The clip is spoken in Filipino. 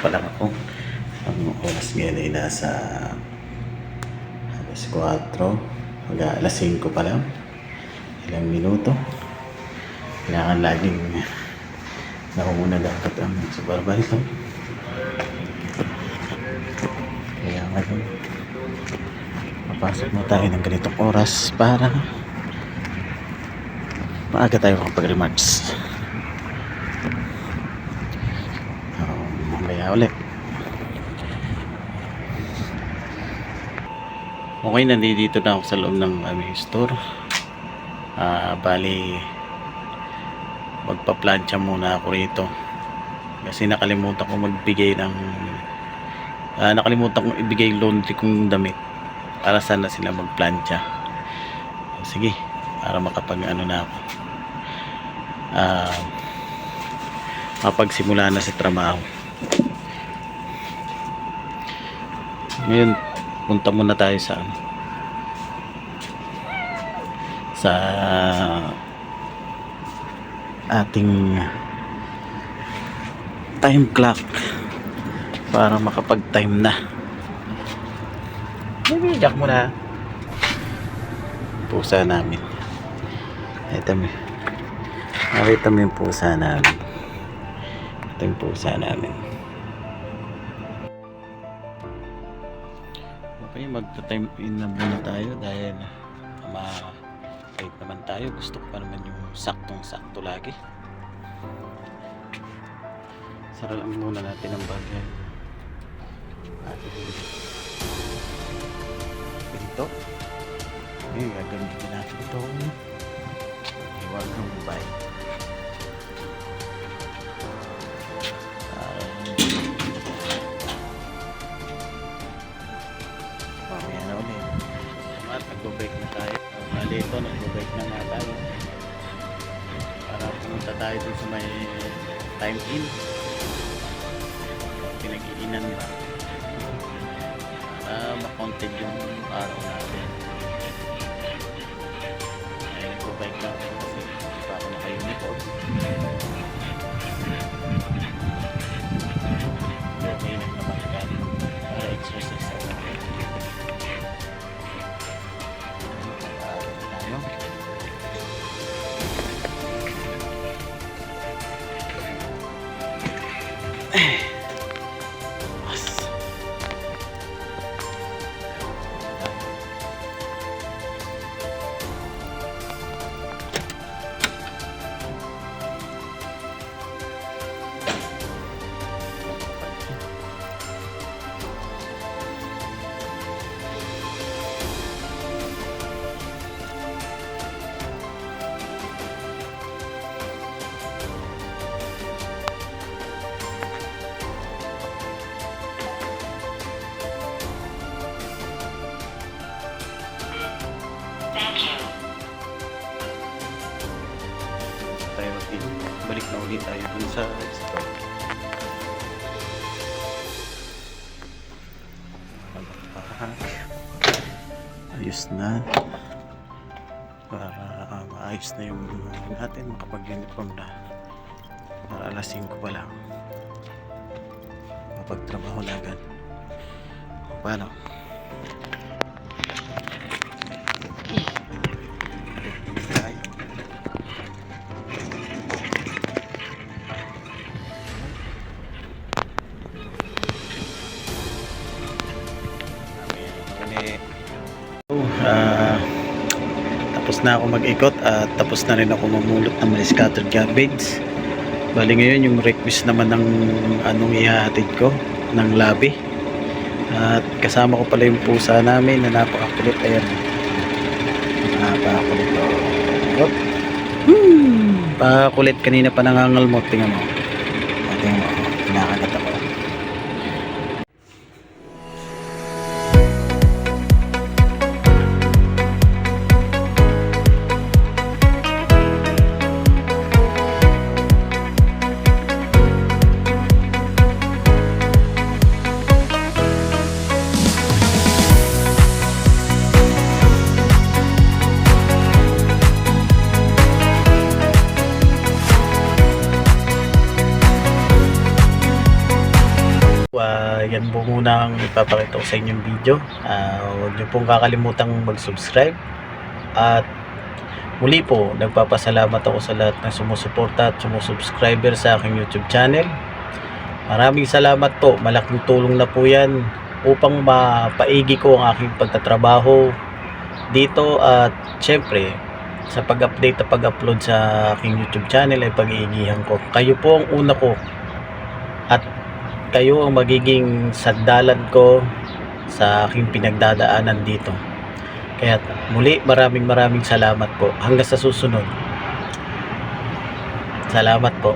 pa lang ako. Ang oras ngayon ay nasa alas 4. Mag alas 5 pa lang. Ilang minuto. Kailangan laging nakumuna dapat ang supervisor. Kaya ngayon, papasok na tayo ng ganitong oras para maaga tayo makapag-remarks. Um, mamaya ulit. Okay, nandito na ako sa loob ng aming store. Ah, bali, magpa-plancha muna ako rito. Kasi nakalimutan ko magbigay ng ah, nakalimutan kong ibigay laundry kong damit para sana sila magplancha. Sige, para makapag ano na ako. Ah, mapagsimula na sa trabaho. Ngayon, punta muna tayo sa sa ating time clock para makapag-time na. Bibigyak mo na. Pusa namin. Ito mo. Nakita mo yung pusa namin. Ito yung pusa namin. Okay, magta-time in na muna tayo dahil ma kahit naman tayo gusto ko pa naman yung saktong sakto lagi. Sara lang muna natin ang bagay. Ating pinto. Okay, gagamitin natin ito. Iwag ng mobile. At nagbo-break na tayo. Bali ito, nagbo-break na nga tayo. Para pumunta tayo dun sa may time in. Pinag-iinan ba? Para makontent yung araw natin. Ay, nagbo-break na kasi hindi pa ako naka-uniform. Na ulit tayo dun sa store. Ayos na. Para ah, maayos na yung natin, makapag-uniform na. Para alas 5 pa lang. Mapagtrabaho na agad. Paano? Tapos na ako mag-ikot at tapos na rin ako mamulot ng mga scattered garbage. Bali ngayon yung request naman ng anong ihahatid ko ng labi. At kasama ko pala yung pusa namin na napakakulit. Ayan. Napakakulit. Oh. Hmm. Pakakulit kanina pa nangangalmot. Tingnan mo. Tingnan mo. Lang po muna ang ipapakita ko sa inyong video. Ah, huwag niyo pong kakalimutang mag-subscribe. At muli po, nagpapasalamat ako sa lahat ng sumusuporta at sumusubscriber sa aking YouTube channel. Maraming salamat po. Malaking tulong na po yan upang mapaigi ko ang aking pagtatrabaho dito at syempre sa pag-update at pag-upload sa aking YouTube channel ay pag-iigihan ko. Kayo po ang una ko at kayo ang magiging sandalan ko sa aking pinagdadaanan dito. Kaya muli maraming maraming salamat po. Hanggang sa susunod. Salamat po.